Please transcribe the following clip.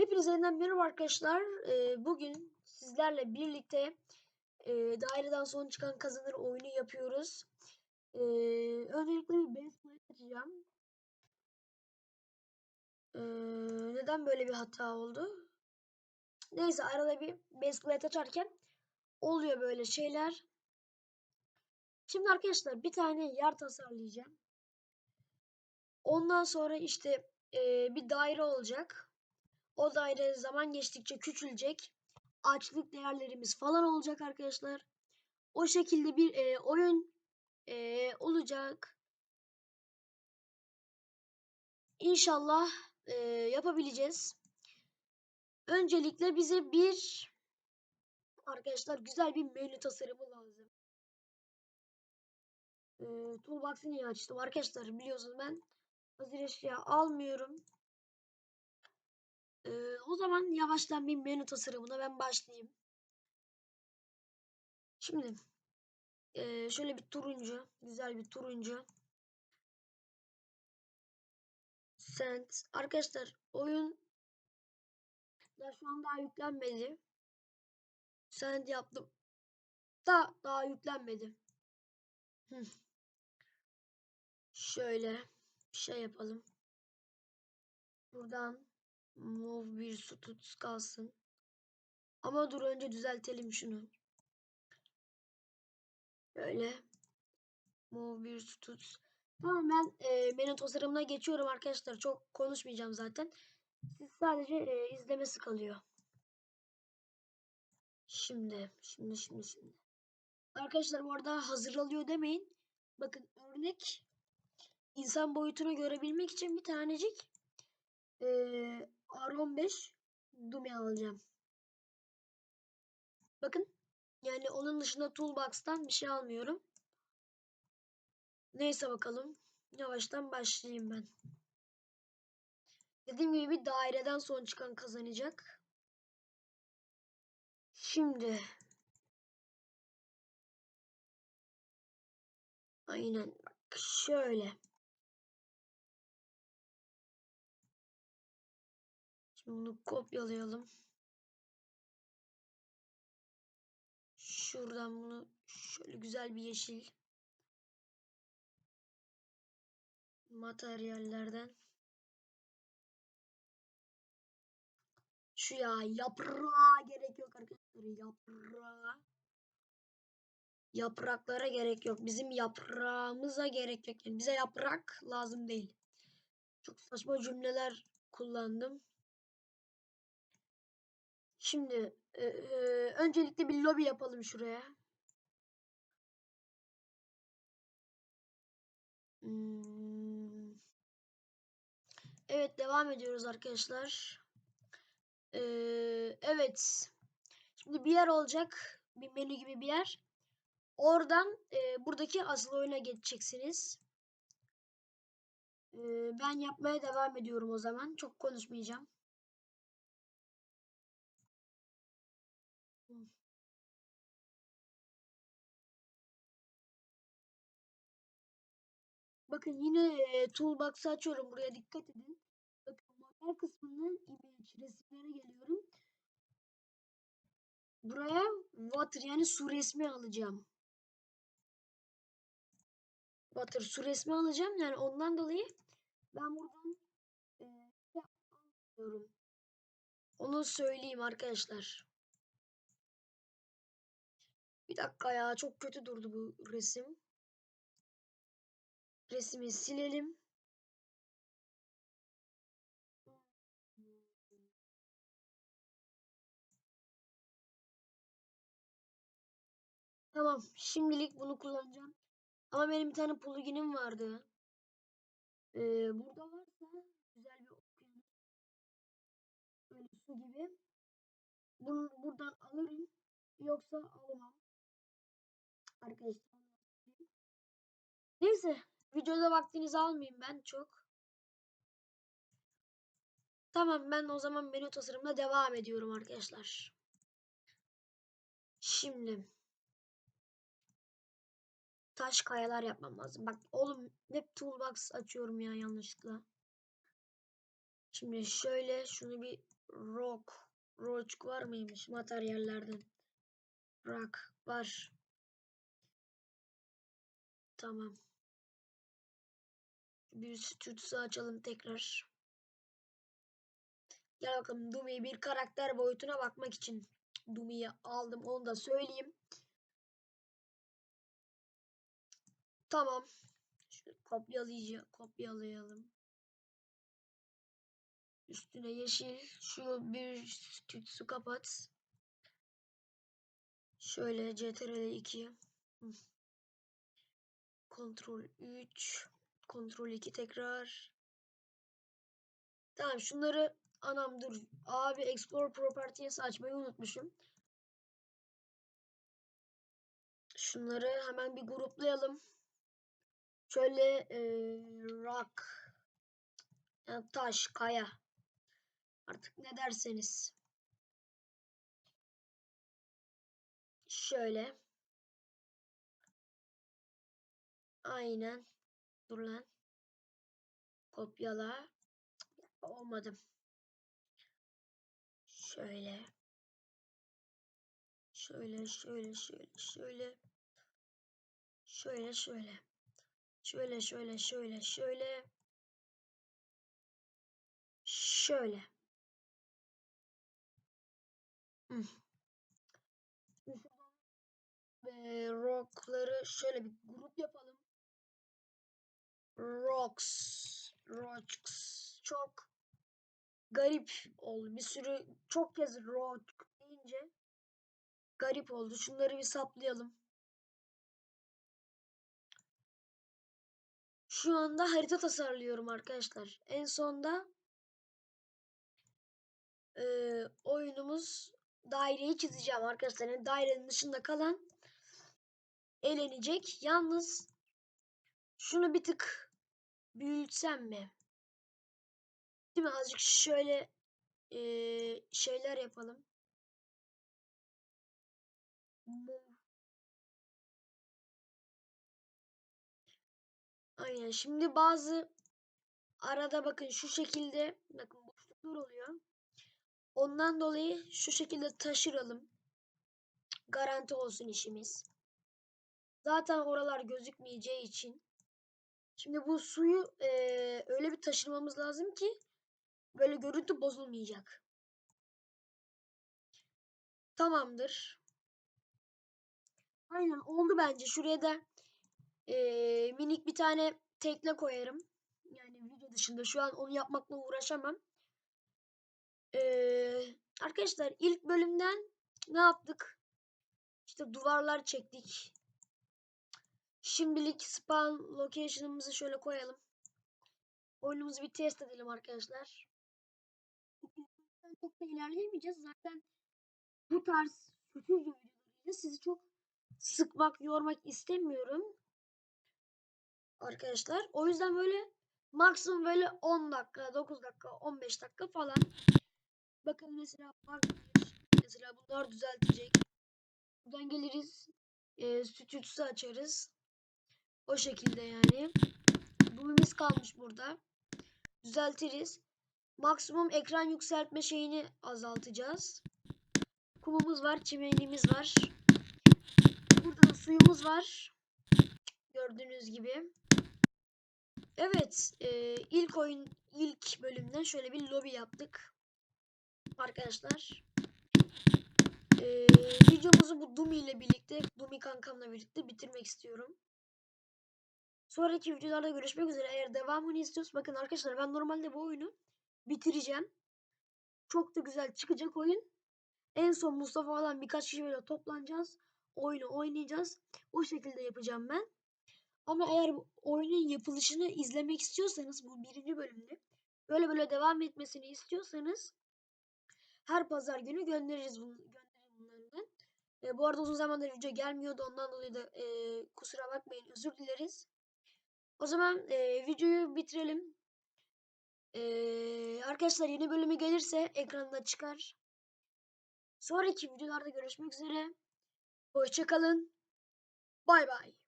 Hepinize yeniden merhaba arkadaşlar. Ee, bugün sizlerle birlikte e, daireden son çıkan kazanır oyunu yapıyoruz. Ee, öncelikle bir base plate açacağım. Ee, neden böyle bir hata oldu? Neyse arada bir base plate açarken oluyor böyle şeyler. Şimdi arkadaşlar bir tane yer tasarlayacağım. Ondan sonra işte e, bir daire olacak. O daire zaman geçtikçe küçülecek. Açlık değerlerimiz falan olacak arkadaşlar. O şekilde bir e, oyun e, olacak. İnşallah e, yapabileceğiz. Öncelikle bize bir arkadaşlar güzel bir menü tasarımı lazım. E, Toolbox'ı niye açtım? Arkadaşlar biliyorsunuz ben hazır eşya almıyorum. Ee, o zaman yavaştan bir menü tasarımına ben başlayayım. Şimdi e, şöyle bir turuncu, güzel bir turuncu. Send. Arkadaşlar oyun da şu an daha yüklenmedi. Send yaptım. Da daha yüklenmedi. Şöyle bir şey yapalım. Buradan move bir su tut kalsın. Ama dur önce düzeltelim şunu. Böyle move bir su tut. Tamam ben e, menü tasarımına geçiyorum arkadaşlar. Çok konuşmayacağım zaten. Siz sadece e, izlemesi kalıyor. Şimdi, şimdi, şimdi, şimdi. Arkadaşlar bu arada hazır alıyor demeyin. Bakın örnek insan boyutunu görebilmek için bir tanecik e, R15 Dumi alacağım. Bakın yani onun dışında Toolbox'tan bir şey almıyorum. Neyse bakalım. Yavaştan başlayayım ben. Dediğim gibi bir daireden son çıkan kazanacak. Şimdi. Aynen. Bak şöyle. Bunu kopyalayalım. Şuradan bunu şöyle güzel bir yeşil materyallerden şu ya yaprağa gerek yok arkadaşlar yaprağa. Yapraklara gerek yok. Bizim yaprağımıza gerek yok. Yani bize yaprak lazım değil. Çok saçma cümleler kullandım şimdi e, e, öncelikle bir lobi yapalım şuraya Hmm. Evet devam ediyoruz arkadaşlar. Ee, evet. Şimdi bir yer olacak. Bir menü gibi bir yer. Oradan e, buradaki asıl oyuna geçeceksiniz. Ee, ben yapmaya devam ediyorum o zaman. Çok konuşmayacağım. Bakın yine e, toolbox'ı açıyorum. Buraya dikkat edin. Bakın model kısmından image resimlere geliyorum. Buraya water yani su resmi alacağım. Water su resmi alacağım. Yani ondan dolayı ben buradan e, alıyorum. Onu söyleyeyim arkadaşlar. Bir dakika ya çok kötü durdu bu resim. Resmi silelim. Tamam. Şimdilik bunu kullanacağım. Ama benim bir tane pluginim vardı. Ee, burada varsa güzel bir okyanus. Böyle su gibi. Bunu buradan alırım. Yoksa alamam. Arkadaşlar. Neyse. Videoda vaktinizi almayayım ben çok. Tamam ben o zaman menü tasarımına devam ediyorum arkadaşlar. Şimdi taş kayalar yapmam lazım. Bak oğlum hep toolbox açıyorum ya yanlışlıkla. Şimdi şöyle şunu bir rock, rock var mıymış materyallerden? Rock var. Tamam. Bir stüdyosu açalım tekrar. Gel bakalım Dumi'yi bir karakter boyutuna bakmak için Dumi'yi aldım onu da söyleyeyim. Tamam. Şöyle kopyalayacağım. Kopyalayalım. Üstüne yeşil. Şu bir stüdyosu kapat. Şöyle CTRL 2. Kontrol 3. Kontrol 2 tekrar. Tamam şunları anam dur. Abi Explore Properties'i açmayı unutmuşum. Şunları hemen bir gruplayalım. Şöyle e, rock yani taş, kaya artık ne derseniz. Şöyle. Aynen. Dur lan. Kopyala. Olmadı. Şöyle. Şöyle, şöyle, şöyle, şöyle. Şöyle, şöyle. Şöyle, şöyle, şöyle, şöyle. Şöyle. Hmm. Ve rockları şöyle bir grup yapalım. Rocks. Rocks. Çok garip oldu. Bir sürü çok kez rock deyince garip oldu. Şunları bir saplayalım. Şu anda harita tasarlıyorum arkadaşlar. En sonda e, oyunumuz daireyi çizeceğim arkadaşlar. Yani dairenin dışında kalan elenecek. Yalnız şunu bir tık büyütsem mi? Değil mi? Azıcık şöyle e, şeyler yapalım. Aynen. Şimdi bazı arada bakın şu şekilde bakın boşluklar oluyor. Ondan dolayı şu şekilde taşıralım. Garanti olsun işimiz. Zaten oralar gözükmeyeceği için. Şimdi bu suyu e, öyle bir taşırmamız lazım ki böyle görüntü bozulmayacak. Tamamdır. Aynen oldu bence. Şuraya da e, minik bir tane tekne koyarım. Yani video dışında şu an onu yapmakla uğraşamam. Ee, arkadaşlar ilk bölümden ne yaptık? İşte duvarlar çektik. Şimdilik spawn location'ımızı şöyle koyalım. Oyunumuzu bir test edelim arkadaşlar. Çok da ilerleyemeyeceğiz. Zaten bu tarz stüdyo videolarıyla sizi çok sıkmak, yormak istemiyorum. Arkadaşlar. O yüzden böyle maksimum böyle 10 dakika, 9 dakika, 15 dakika falan. Bakın mesela mesela bunlar düzeltecek. Buradan geliriz. E, stüdyosu açarız. O şekilde yani. Bumimiz kalmış burada. Düzeltiriz. Maksimum ekran yükseltme şeyini azaltacağız. Kumumuz var, çimenimiz var. Burada da suyumuz var. Gördüğünüz gibi. Evet, e, ilk oyun ilk bölümden şöyle bir lobi yaptık. Arkadaşlar. E, videomuzu bu Dumi ile birlikte, Dumi kankamla birlikte bitirmek istiyorum. Sonraki videolarda görüşmek üzere. Eğer devamını istiyorsanız bakın arkadaşlar ben normalde bu oyunu bitireceğim. Çok da güzel çıkacak oyun. En son Mustafa falan birkaç kişi böyle toplanacağız. Oyunu oynayacağız. O şekilde yapacağım ben. Ama eğer oyunun yapılışını izlemek istiyorsanız bu birinci bölümde böyle böyle devam etmesini istiyorsanız her pazar günü göndeririz bunu, gönderirim bunlardan. E, bu arada uzun zamandır video gelmiyordu ondan dolayı da e, kusura bakmayın özür dileriz. O zaman e, videoyu bitirelim. E, arkadaşlar yeni bölümü gelirse ekranda çıkar. Sonraki videolarda görüşmek üzere. Hoşçakalın. Bay bay.